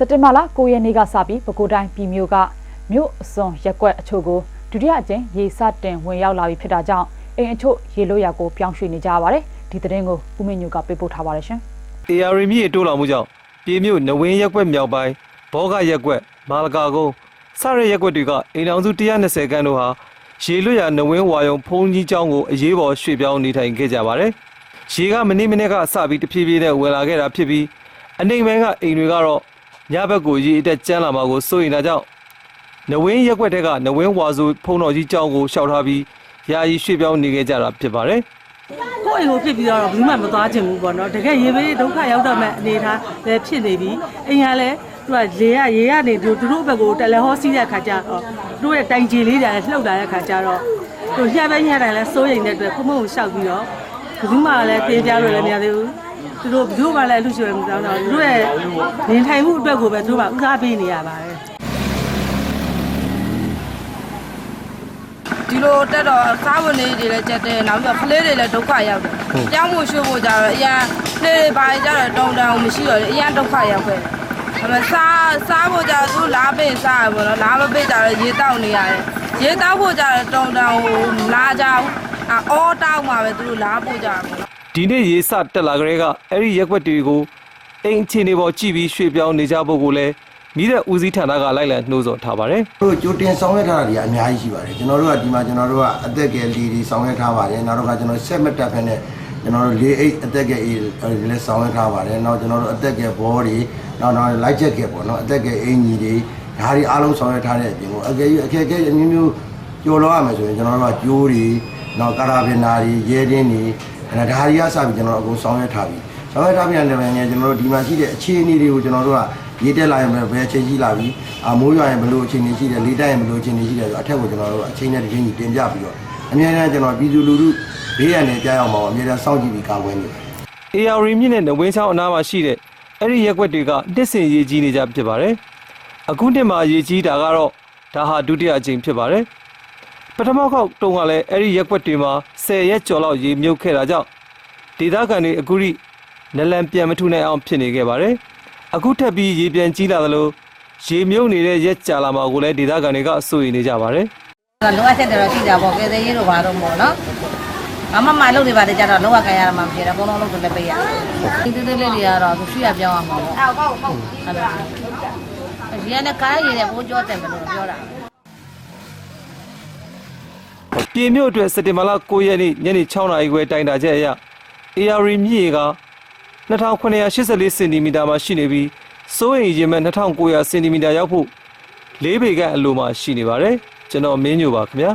စက်တင်ဘာလ9ရက်နေ့ကစပြီးပဲခူးတိုင်းပြည်မြို့ကမြို့အစွန်ရက်ကွက်အချို့ကိုဒုတိယအကြိမ်ရေစတင်ဝင်ရောက်လာပြီဖြစ်တာကြောင့်အိမ်အချို့ရေလို့ရကိုပြောင်းရွှေ့နေကြရပါတယ်ဒီသတင်းကိုဦးမင်းညိုကပေးပို့ထားပါတယ်ရှင် AR မြစ်တိုးလာမှုကြောင့်ပြည်မြို့နဝင်းရက်ကွက်မြောက်ပိုင်းဘောဂရက်ကွက်မာလကာကုန်းစရရက်ကွက်တွေကအိမ်အောင်စု120ခန်းတို့ဟာရေလွတ်ရနဝင်းဝါယုံဖုံးကြီးကျောင်းကိုအရေးပေါ်ရွှေ့ပြောင်းနေထိုင်ခဲ့ကြပါတယ်။ရေကမနေ့မနေ့ကစပြီးတဖြည်းဖြည်းနဲ့ဝင်လာခဲ့တာဖြစ်ပြီးအနိုင်ပိုင်းကအိမ်တွေကတော့ ညဘက်ကိုရေအတက်ကျန်းလာမှာကိုစိုးရိမ်တာကြောင့်နဝင်းရက်ကွက်တွေကနဝင်းဝါစုဖုံတော်ကြီးကျောင်းကိုရှောက်ထားပြီးယာယီရွှေ့ပြောင်းနေခဲ့ကြတာဖြစ်ပါတယ်။ကိုယ့်အိမ်ကိုဖြစ်ပြီးတော့ဘူးမှမသွားချင်ဘူးပေါ့နော်တကယ်ရေဘေးဒုက္ခရောက်တော့မဲ့အနေထားလည်းဖြစ်နေပြီအိမ်ကလည်းသူကလေရရေကနေသူတို့ဘက်ကိုတယ်လီဟောစီးတဲ့ခါကျတော့သူတို့ရဲ့တိုင်ကြီးလေးတွေလည်းလှုပ်လာတဲ့ခါကျတော့သူညှက်ပဲညှက်တယ်လည်းစိုးရိမ်တဲ့အတွက်ဖုံဖုံကိုရှောက်ပြီးတော့ဘူးမှလည်းပြင်ပြလို့လည်းမရသေးဘူး သူတို့ဘူးမှလည်းအလူရှင်မတောင်းတော့သူတို့ရဲ့နေထိုင်မှုအတွက်ကိုပဲသူတို့ကဥစားပေးနေရပါတယ်ဒီလိုတက်တော့စားဝင်နေတွေလည်းကြက်တယ်နောက်ပြီးတော့ကလေးတွေလည်းဒုက္ခရောက်တယ်။ကြောင်းမှုရွှေ့ဖို့ကြတော့အရန်လေတွေပါကြတော့တုံတန်အောင်မရှိတော့လေအရန်ဒုက္ခရောက်ခဲ့တယ်။ဒါပေမဲ့စားစားဖို့ကြတော့သူလားပိတ်စားရပေါ့နော်။လားမပိတ်ကြတော့ရေတောက်နေရတယ်။ရေတောက်ဖို့ကြတော့တုံတန်ကိုလာကြဘူး။အော်တောက်မှပဲသူတို့လားပို့ကြတာပေါ့နော်။ ဒီနေ့ရေစတက်လာကြတဲ့ကအဲ့ဒီရက်ွက်တွေကိုအိမ်ချင်းတွေပေါ်ကြည့်ပြီးရွှေ့ပြောင်းနေကြဖို့ကိုလည်းမိတဲ့ဦးစီးဌာနကလိုက်လံနှိုးဆော်ထားပါတယ်တို့ကြိုတင်ဆောင်ရွက်ထားတာတွေအများကြီးရှိပါတယ်ကျွန်တော်တို့ကဒီမှာကျွန်တော်တို့ကအသက်ကယ်လီတွေဆောင်ရွက်ထားပါတယ်နောက်တော့ကကျွန်တော်ဆက်မတက်ဖက်နဲ့ကျွန်တော်တို့လေးအိတ်အသက်ကယ်အေးလည်းဆောင်ရွက်ထားပါတယ်နောက်ကျွန်တော်တို့အသက်ကယ်ဘောတွေနောက်တော့လိုက်ချက်ကယ်ပေါ့နော်အသက်ကယ်အင်ကြီးတွေဒါတွေအားလုံးဆောင်ရွက်ထားတဲ့အပြင်ကိုအကယ်၍အခက်အခဲအမျိုးမျိုးကြော်လောရမယ်ဆိုရင်ကျွန်တော်တို့ကကျိုးတွေနောက်ကာရာဘင်နာတွေရဲတင်းတွေ အဲဒါတွေကစပြီးကျွန်တော်တို့အကုန်ဆောင်ရွက်ထားပြီဆောင်ရွက်ထားပြန်တယ်လည်းကျွန်တော်တို့ဒီမှာရှိတဲ့အခြေအနေတွေကိုကျွန်တော်တို့ကရေးတက်လာရင်ဘယ်အချိန်ကြီးလာပြီအမိုးရွာရင်ဘယ်လိုအချိန်ကြီးရှိတယ်လေးတက်ရင်ဘယ်လိုအချိန်ကြီးရှိတယ်ဆိုအထက်ကိုကျွန်တော်တို့အချိန်နဲ့တစ်ချိန်ကြီးတင်ပြပြီးတော့အများနဲ့ကျွန်တော်ပြည်သူလူထုဘေးရန်တွေကြားအောင်ပါအများနဲ့စောင့်ကြည့်ပြီးကာကွယ်နေတယ်။ AR မြစ်နဲ့နဝင်းချောင်းအနားမှာရှိတဲ့အဲ့ဒီရက်ွက်တွေကနှစ်စင်ရေကြီးနေကြဖြစ်ပါတယ်။အခုနှစ်မှာရေကြီးတာကတော့ဒါဟာဒုတိယအကြိမ်ဖြစ်ပါတယ်။ ပထမခေါက်တုန်းကလည်းအဲ့ဒီရက်ွက်တွေမှာ10ရက်ကျော်လောက်ရေမြုပ်ခဲ့တာကြောင့်ဒေသခံတွေအခုထိနလန်ပြန်မထုနိုင်အောင်ဖြစ်နေခဲ့ပါတယ်။အခုထပ်ပြီးရေပြန်ကြီးလာသလိုရေမြုပ်နေတဲ့ရက်ကြာလာမှာကိုလည်းဒေသခံတွေကစိုးရိမ်နေကြပါတယ်။လိုအပ်ချက်တွေတော့ရှိတာပေါ့ကဲသေးရေးတို့ဘာလို့မို့နော်အမမလုပ်နေပါတယ်ကြတော့လောကကြရမှာမဖြစ်တော့ဘုံလုံးလုပ်တယ်ပေးရဒီသေးသေးလေးတွေကတော့သူရှိရပြောင်းအောင်ပါပေါ့ဟုတ်ပေါ့ဟုတ်ဟုတ်ဒီကနေ့ကားရည်တဲ့ဘိုးကြောတယ်ဘယ်လိုပြောတာ ပြည်မြို့အတွက်စက်တင်ဘာလ9ရက်နေ့ညနေ6နာရီခွဲတိုင်တာချက်အရ AR မြစ်ရေက2984စင်တီမီတာမှာရှိနေပြီးစိုးရိမ်ရေမဲ့2900စင်တီမီတာရောက်ဖို့၄ပေခန့်အလိုမှာရှိနေပါတယ်ကျွန်တော်မင်းညိုပါခင်ဗျာ